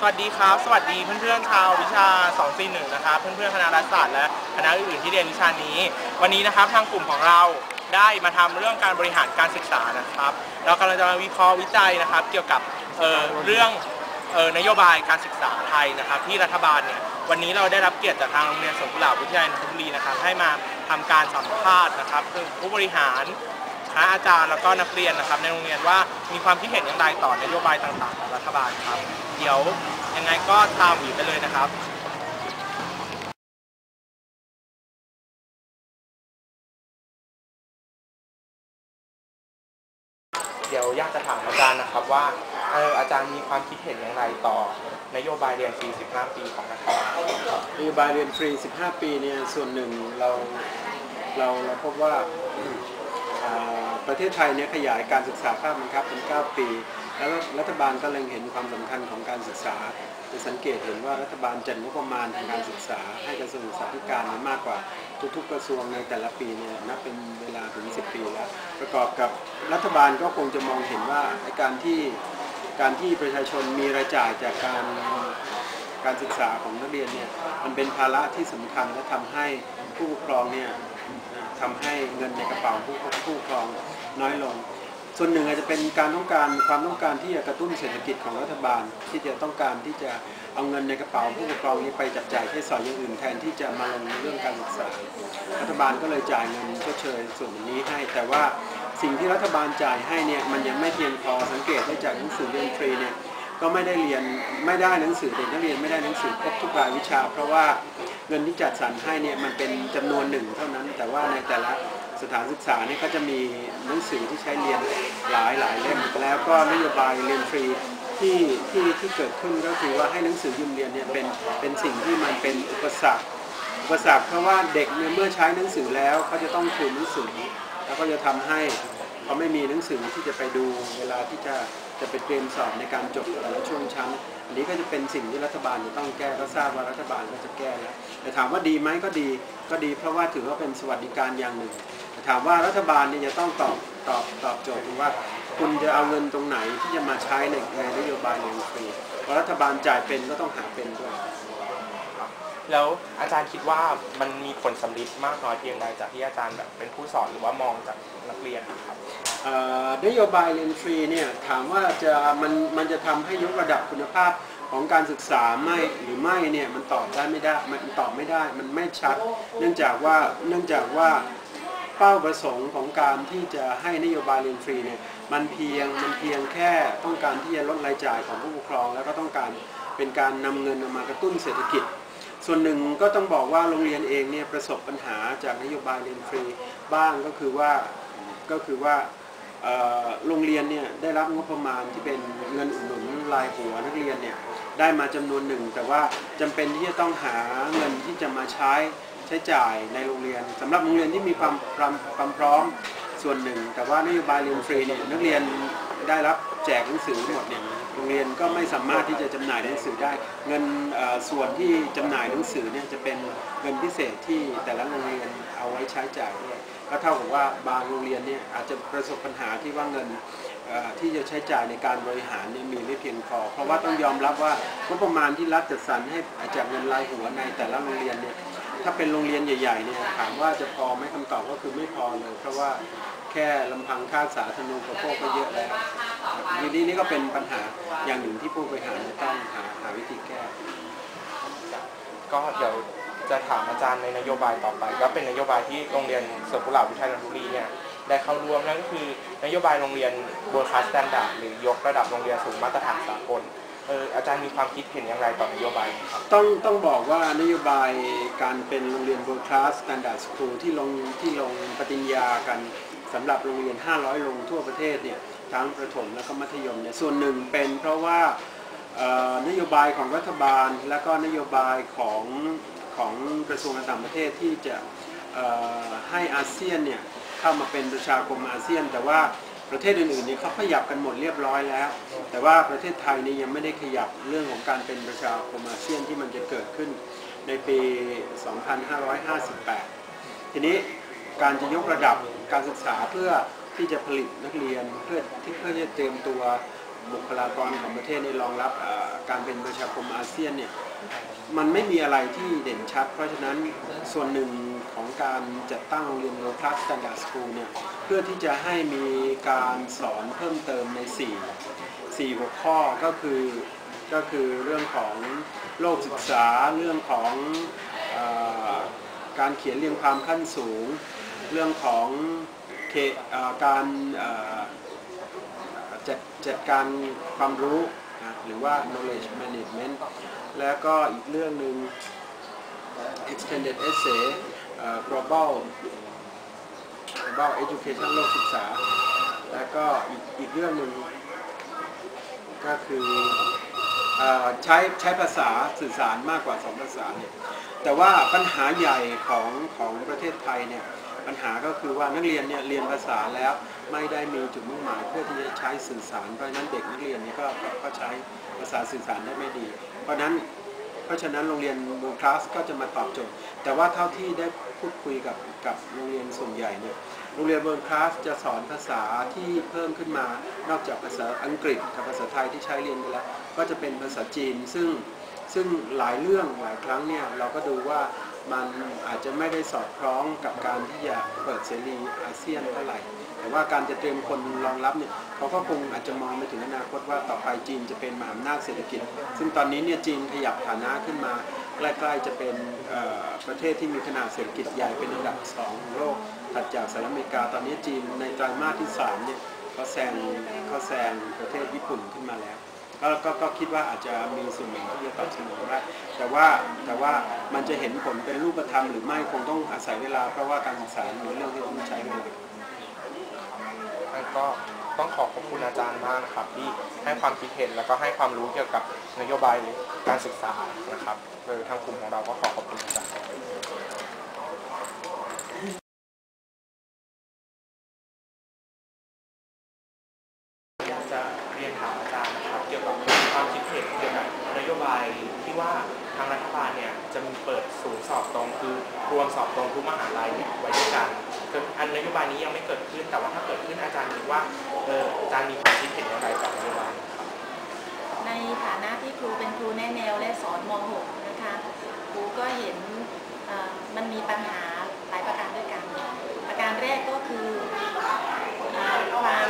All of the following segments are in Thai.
สวัสดีครับ สวัสดีเพื่อนๆชาววิชา 241 นะครับ เพื่อนๆคณะรัฐศาสตร์และคณะอื่นๆที่เรียนวิชานี้ วันนี้นะครับทางกลุ่มของเราได้มาทำเรื่องการบริหารการศึกษานะครับ เรากำลังจะมาวิเคราะห์วิจัยนะครับ เกี่ยวกับเเรื่องออนโยบายการศึกษาไทยนะครับ ที่รัฐบาลเนี่ยวันนี้เราได้รับเกียรติจากทางโรงเรียนสวนกุหลาบวิทยาลัยนนทบุรีนะครับให้มาทำการสัมภาษณ์นะครับคือผู้บริหาร ณะอาจารย์แล้วก็นักเรียนนะครับ ในโรงเรียนว่ามีความคิดเห็นอย่างไรต่อนโยบายต่างๆของรัฐบาลครับ เดี๋ยวยังไงก็ตามหวีไปเลยนะครับเดี๋ยวอยากจะถามอาจารย์นะครับว่าเอออาจารย์มีความคิดเห็นอย่างไรต่อนโยบายเรียนฟรี 15 ปีของรัฐบาลนโยบายเรียนฟรี 15 ปีเนี่ยส่วนหนึ่งเราเราเราพบว่าอ่า ประเทศไทยเนี่ยขยายการศึกษาภาคบังคับเป็น9ปี แล้วรัฐบาลก็เล็งเห็นความสำคัญของการศึกษาจะสังเกตเห็นว่ารัฐบาลจัดงบประมาณทางการศึกษา ให้กระทรวงศึกษาธิการเนี่ยมากกว่าทุกๆกระทรวงในแต่ละปีเนี่ยนับเป็นเวลาถึง 10 ปีแล้ว ประกอบกับรัฐบาลก็คงจะมองเห็นว่าการที่การที่ประชาชนมีรายจ่ายจากการการศึกษาของนักเรียนเนี่ยมันเป็นภาระที่สำคัญและทำให้ผู้ปกครองเนี่ย ทำให้เงินในกระเป๋าผู้ผู้ปกครองน้อยลง ส่วนหนึ่งอาจจะเป็นการต้องการความต้องการที่จะกระตุ้นเศรษฐกิจของรัฐบาล ที่จะต้องการที่จะเอาเงินในกระเป๋าผู้ปกครองนี้ไปจับจ่ายใช้สอยอย่างอื่นแทนที่จะมาลงในเรื่องการศึกษา รัฐบาลก็เลยจ่ายเงินชดเชยส่วนนี้ให้ แต่ว่าสิ่งที่รัฐบาลจ่ายให้เนี่ยมันยังไม่เพียงพอสังเกตได้จากหนังสือเรียนฟรีเนี่ยก็ไม่ได้เรียนไม่ได้หนังสือเด็กนักเรียนไม่ได้หนังสือครบทุกรายวิชา เพราะว่า เงินที่จัดสรรให้เนี่ยมันเป็นจำนวนหนึ่งเท่านั้น แต่ว่าในแต่ละสถานศึกษาเนี่ยก็จะมีหนังสือที่ใช้เรียนหลายหลายเล่มแล้วก็นโยบายเรียนฟรีที่ที่ที่เกิดขึ้นก็คือว่าให้หนังสือยืมเรียนเนี่ยเป็นเป็นสิ่งที่มันเป็นอุปสรรคอุปสรรคเพราะว่าเด็กเนี่ยเมื่อใช้หนังสือแล้วเขาจะต้องคืนหนังสือ แล้วก็จะทำให้เขาไม่มีหนังสือที่จะไปดูเวลาที่จะจะไปเตรียมสอบในการจบแต่ละช่วงชั้น อันนี้ก็จะเป็นสิ่งที่รัฐบาลจะต้องแก้ก็ทราบว่ารัฐบาลก็จะแก้แล้วแต่ถามว่าดีไหมก็ดีก็ดี เพราะว่าถือว่าเป็นสวัสดิการอย่างหนึ่งแต่ถามว่ารัฐบาลเนี่ยจะต้องตอบตอบตอบโจทย์ว่า คุณจะเอาเงินตรงไหนที่จะมาใช้ในในนโยบายเรียนฟรีเพราะรัฐบาลจ่ายเป็นก็ต้องหาเป็นด้วยแล้วอาจารย์คิดว่ามันมีผลสำลิดมากน้อยเพียงใดจากที่อาจารย์แบบเป็นผู้สอนหรือว่ามองจากนักเรียนครับ นโยบายเรียนฟรีเนี่ยถามว่าจะมันมันจะทำให้ยกระดับคุณภาพของการศึกษาไม่หรือไม่เนี่ยมันตอบได้ไม่ได้มันตอบไม่ได้มันไม่ชัด เนื่องจากว่าเนื่องจากว่าเป้าประสงค์ของการที่จะให้นโยบายเรียนฟรีเนี่ยมันเพียงมันเพียงแค่ต้องการที่จะลดรายจ่ายของผู้ปกครอง แล้วก็ต้องการเป็นการนำเงินมากระตุ้นเศรษฐกิจ ส่วนหนึ่งก็ต้องบอกว่าโรงเรียนเองเนี่ยประสบปัญหาจากนโยบายเรียนฟรีบ้างก็คือว่าก็คือว่า โรงเรียนเนี่ยได้รับงบประมาณที่เป็นเงินอุดหนุนรายหัวนักเรียนเนี่ยได้มาจำนวนหนึ่ง แต่ว่าจำเป็นที่จะต้องหาเงินที่จะมาใช้ใช้จ่ายในโรงเรียนสำหรับโรงเรียนที่มีความความความพร้อมส่วนหนึ่ง แต่ว่านโยบายเรียนฟรีเนี่ยนักเรียน ได้รับแจกหนังสือหมดเนี่ยโรงเรียนก็ไม่สามารถที่จะจำหน่ายหนังสือได้ เงินส่วนที่จำหน่ายหนังสือเนี่ยจะเป็นเงินพิเศษที่แต่ละโรงเรียนเอาไว้ใช้จ่ายด้วยก็เท่ากับว่าบางโรงเรียนเนี่ยอาจจะประสบปัญหาที่ว่าเงินที่จะใช้จ่ายในการบริหารเนี่ยมีไม่เพียงพอ เพราะว่าต้องยอมรับว่างบประมาณที่รัฐจัดสรรให้จากเงินรายหัวในแต่ละโรงเรียนเนี่ยถ้าเป็นโรงเรียนใหญ่ๆเนี่ยถามว่าจะพอไหมคำตอบก็คือไม่พอเลย เพราะว่า แค่ลำพังค่าสาธารณูปโภคก็เยอะแล้วทีนี้นี่ก็เป็นปัญหาอย่างหนึ่งที่ผู้บริหารจะต้องหาหาวิธีแก้ ก็เดี๋ยวจะถามอาจารย์ในนโยบายต่อไป ก็เป็นนโยบายที่โรงเรียนสวนกุหลาบวิทยาลัยนนทบุรีเนี่ยได้เข้าร่วมนั่นก็คือนโยบายโรงเรียนบนคลาสแตนดาร์ดหรือยกระดับโรงเรียนสู่มาตรฐานสากลเอออาจารย์มีความคิดเห็นอย่างไรต่อนโยบายนี้ครับต้องต้องบอกว่านโยบายการเป็นโรงเรียน World Class Standard School ที่ลงที่ลงปฏิญญากัน สำหรับโรงเรียน 500 โรงทั่วประเทศเนี่ยทั้งประถมและก็มัธยมเนี่ยส่วนหนึ่งเป็นเพราะว่านโยบายของรัฐบาล และก็นโยบายของของกระทรวงการต่างประเทศที่จะให้อาเซียนเนี่ยเข้ามาเป็นประชาคมอาเซียน แต่ว่าประเทศอื่นๆเนี่ยเขาขยับกันหมดเรียบร้อยแล้ว แต่ว่าประเทศไทยนี่ยังไม่ได้ขยับเรื่องของการเป็นประชาคมอาเซียนที่มันจะเกิดขึ้นในปี 2558 ทีนี้การจะยกระดับ การศึกษาเพื่อที่จะผลิตนักเรียนเพื่อที่เพื่อจะเตรียมตัวบุคลากรของประเทศในรองรับการเป็นประชาคมอาเซียนเนี่ยมันไม่มีอะไรที่เด่นชัด เพราะฉะนั้นส่วนหนึ่งของการจัดตั้งโรงเรียน World Class Standard School เนี่ยเพื่อที่จะให้มีการสอนเพิ่มเติมใน 4 4 หัวข้อก็คือก็คือเรื่องของโลกศึกษาเรื่องของอการเขียนเรียงความขั้นสูง เรื่องของอการจัดจัดการความรู้นะหรือว่า knowledge management แล้วก็อีกเรื่องหนึ่ง extended essay global global education โลกศึกษา แล้วก็อีกอีกเรื่องหนึ่งก็คือใช้ใช้ภาษาสื่อสารมากกว่าสองภาษาเนี่ยแต่ว่าปัญหาใหญ่ของของประเทศไทยเนี่ย ปัญหาก็คือว่านักเรียนเนี่ยเรียนภาษาแล้วไม่ได้มีจุดมุ่งหมายเพื่อที่จะใช้สื่อสาร เพราะฉะนั้นเด็กนักเรียนนี่ก็ก็ก็ใช้ภาษาสื่อสารได้ไม่ดี เพราะฉะนั้นเพราะฉะนั้นโรงเรียนบูคลาสก็จะมาตอบโจทย์ แต่ว่าเท่าที่ได้พูดคุยกับกับโรงเรียนส่วนใหญ่เนี่ยโรงเรียนเบิร์คลาสจะสอนภาษาที่เพิ่มขึ้นมา นอกจากภาษาอังกฤษกับภาษาไทยที่ใช้เรียนไปแล้ว ก็จะเป็นภาษาจีนซึ่งซึ่งหลายเรื่องหลายครั้งเนี่ยเราก็ดูว่า มันอาจจะไม่ได้สอดคล้องกับการที่จะเปิดเสรีอาเซียนเท่าไหร่แต่ว่าการจะเตรียมคนรองรับเนี่ยเขาก็คงอาจจะมองไปถึงอนาคตว่าต่อไปจีนจะเป็นมหาอำนาจเศรษฐกิจ ซึ่งตอนนี้เนี่ยจีนขยับฐานะขึ้นมาใกล้ๆจะเป็นประเทศที่มีขนาดเศรษฐกิจใหญ่เป็นอันดับสองของโลกถัดจากสหรัฐอเมริกา ตอนนี้จีนในไตรมาสที่สามเนี่ยเขาแซงเขาแซงประเทศญี่ปุ่นขึ้นมาแล้ว ก็ก็ก็คิดว่าอาจจะมีส่วนหนึ่งที่จะตอบสนองได้แต่ว่าแต่ว่ามันจะเห็นผลเป็นรูปธรรมหรือไม่คงต้องอาศัยเวลา เพราะว่าการศึกษาเป็นเรื่องที่ต้องใช้เวลาแล้ก็ต้องขอขอบคุณอาจารย์มากนะครับ ที่ให้ความคิดเห็นแล้วก็ให้ความรู้เกี่ยวกับนโยบายการศึกษานะครับโดยทางกลุ่มของเราก็ขอขอบคุณอาจารย์ากจะเรียนถามอาจารย์นะครับเกี่ยวกับความคิดเห็นเกี่ยวกับนโยบายที่ว่าทางรัฐบาลเนี่ยจะมีเปิดศูนย์สอบตรงคือรวมสอบตรง ทุกมหาลัยเนี่ยไว้ด้วยกันออันนโยบายนี้ยังไม่เกิดขึ้น แต่ว่าถ้าเกิดขึ้นอาจารย์คิดว่าเอออาจารย์มีความคิดเห็นอย่างไรกับนโยบายนี้ครับในฐานะที่ครูเป็นครูแนะแนวและสอนม .6 นะคะครูก็เห็นมันมีปัญหาหลายประการด้วยกัน ประการแรกก็คือเอ่อความ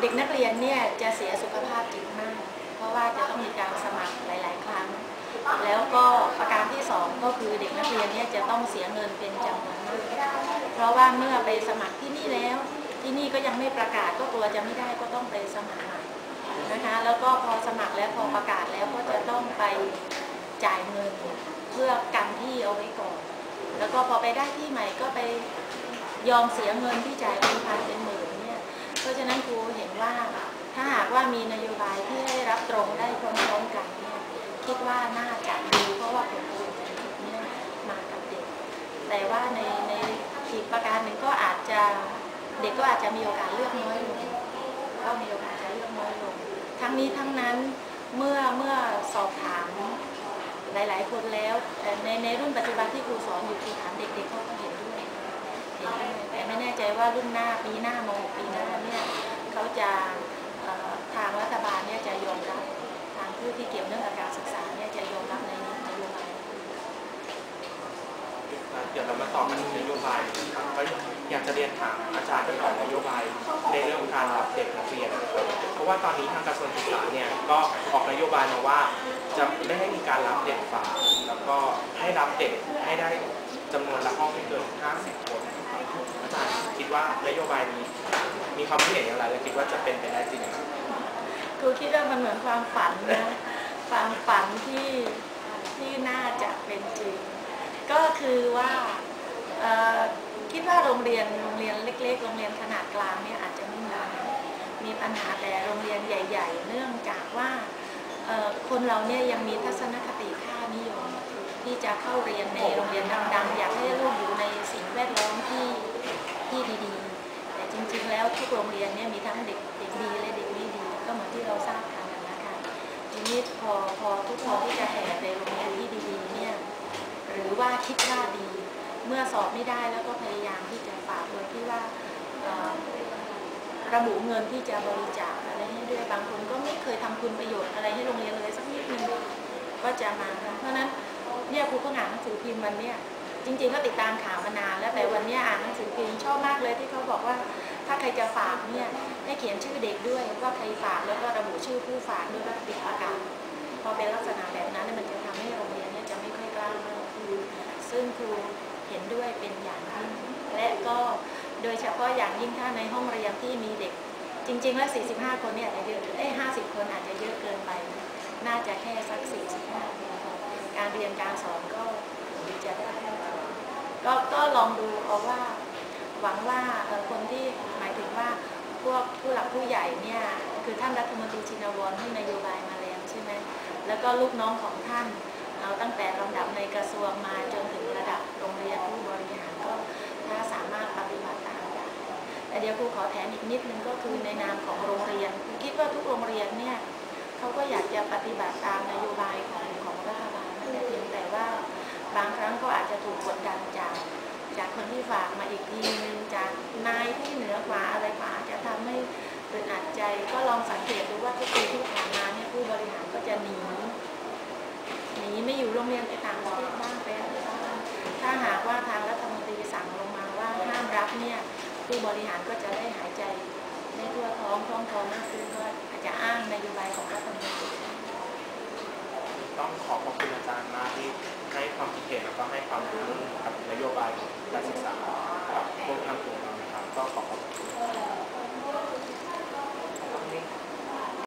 เด็กนักเรียนเนี่ยจะเสียสุขภาพจิตมาก เพราะว่าจะต้องมีการสมัครหลาย ๆ ครั้ง แล้วก็ประการที่สองก็คือเด็กนักเรียนเนี่ยจะต้องเสียเงินเป็นจำนวนมากเพราะว่าเมื่อไปสมัครที่นี่แล้ว ที่นี่ก็ยังไม่ประกาศก็กลัวจะไม่ได้ก็ต้องไปสมัครใหม่นะคะแล้วก็พอสมัครแล้วพอประกาศแล้วก็จะต้องไปจ่ายเงินเพื่อกันที่เอาไว้ก่อน แล้วก็พอไปได้ที่ใหม่ก็ไปยอมเสียเงินที่จ่ายเป็นพันเป็นหมื่นเนี่ยเพราะฉะนั้นครูเห็นว่าถ้าหากว่ามีนโย ดว่าน่าจะดีเพราะว่าผลประโยชน์จากจุดเนี่ยมากับเด็ก แต่ว่าในในอีกประการหนึ่งก็อาจจะเด็กก็อาจจะมีโอกาสเลือกน้อยลงก็มีโอกาสจะเลือกน้อยลง ทั้งนี้ทั้งนั้นเมื่อเมื่อสอบถามหลาย ๆ คนแล้วในในรุ่นปัจจุบันที่ครูสอนอยู่ครูถามเด็กๆเขาก็เห็นด้วยเห็นด้วยแต่ไม่แน่ใจว่ารุ่นหน้าปีหน้ามหกปีหน้าเนี่ยเขาจะทางรัฐบาลเนี่ยจะยอมรับ ผู้ที่เกี่ยวเนื่องกับการศึกษาเนี่ยจะยอมรับในนโยบายเดี๋ยวเรามาต่อกันนโยบายครับก็อยากจะเรียนถามอาจารย์เกี่ยวกับนโยบายในเรื่องของการรับเด็กนักเรียนเพราะว่าตอนนี้ทางกระทรวงศึกษาเนี่ยก็ออกนโยบายมาว่า จะไม่ให้มีการรับเด็กฝาแล้วก็ให้รับเด็กให้ได้จำนวนละห้องไม่เกิน 50 คนนะครับอาจารย์คิดว่านโยบายนี้ มีความคิดเห็นอย่างไรและคิดว่าจะเป็นไปได้จริงไหม ครูคิดว่ามันเหมือนความฝันนะความฝันที่ที่น่าจะเป็นจริง ก็คือว่าคิดว่าโรงเรียนโรงเรียนเล็ก ๆ โรงเรียนขนาดกลางเนี่ยอาจจะไม่มีปัญหามีปัญหาแต่โรงเรียนใหญ่ ๆ เนื่องจากว่าคนเราเนี่ยยังมีทัศนคติค่านิยมที่จะเข้าเรียนในโรงเรียนดังๆ อยากให้ลูกอยู่ในสิ่งแวดล้อมที่ที่ดีๆ แต่จริงๆแล้วทุกโรงเรียนเนี่ยมีทั้งเด็กเด็กดีและเด็ก ก็เหมือนที่เราทราบกันนะคะทีนี้พอพอทุกคนที่จะแห่ไปโรงเรียนที่ดีๆเนี่ยหรือว่าคิดว่าดี เมื่อสอบไม่ได้แล้วก็พยายามที่จะฝากโดยที่ว่าระบุเงินที่จะบริจาคอะไรให้ด้วยบางคนก็ไม่เคยทำคุณประโยชน์อะไรให้โรงเรียนเลยสักนิดนึงก็จะมาเพราะนั้นเนี่ยครูเพิ่งอ่านหนังสือพิมพ์วันเนี้ยจริงๆก็ติดตามข่าวมานานแล้วแต่วันเนี้ยอ่านหนังสือพิมพ์ชอบมากเลยที่เขาบอกว่า ถ้าใครจะฝากเนี่ยให้เขียนชื่อเด็กด้วยว่าใครฝากแล้วก็ระบุชื่อผู้ฝากด้วยว่าติดประกาศพอเป็นลักษณะแบบนั้นเนี่ยมันจะทำให้โรงเรียนเนี่ยจะไม่ค่อยกล้ามากขึ้นซึ่งครูเห็นด้วยเป็นอย่างยิ่งและก็โดยเฉพาะอย่างยิ่งถ้าในห้องเรียนที่มีเด็ก จริง ๆ แล้ว 45 คนเนี่ยอาจจะเยอะเอ้ย50 คนอาจจะเยอะเกินไป น่าจะแค่สัก 45คนการเรียนการสอนก็จะได้ก็ก็ลองดูเอาว่า หวังว่าคนที่หมายถึงว่าพวกผู้หลักผู้ใหญ่เนี่ยคือท่านรัฐมนตรีชินวรให้นโยบายมาแล้วใช่ไหมแล้วก็ลูกน้องของท่านเอาตั้งแต่ลำดับในกระทรวงมาจนถึงระดับโรงเรียนผู้บริหารก็ถ้าสามารถปฏิบัติตามได้แต่เดี๋ยวครูขอแถมอีกนิดนึงก็คือในนามของโรงเรียนครูคิดว่าทุกโรงเรียนเนี่ยเขาก็อยากจะปฏิบัติตามนโยบายของของรัฐบาลนั่เพียงแต่ว่าบางครั้งก็อาจจะถูกกดดันจาก จากคนที่ฝากมาอีกทีนึงจากนายที่เหนือกว่าอะไรกว่าจะทำให้อึดอัดใจก็ลองสังเกตดูว่าทุกปีที่ผ่านมาเนี่ยผู้บริหารก็จะหนีหนีไม่อยู่โรงเรียนไปต่างประเทศบ้างไปอะไรบ้างถ้าหากว่าทางรัฐมนตรีสั่งลงมาว่าห้ามรับเนี่ยผู้บริหารก็จะได้หายใจได้ทั่วท้องท้องท้องมากขึ้นก็อาจจะอ้างนโยบายของรัฐมนตรี ต้องขอขอบคุณอาจารย์มากที่ให้ความคิดเห็นแล้วก็ให้ความรู้กับนโยบายการศึกษากับพวกทางกลุ่มเรานะครับก็ขอขอบคุณ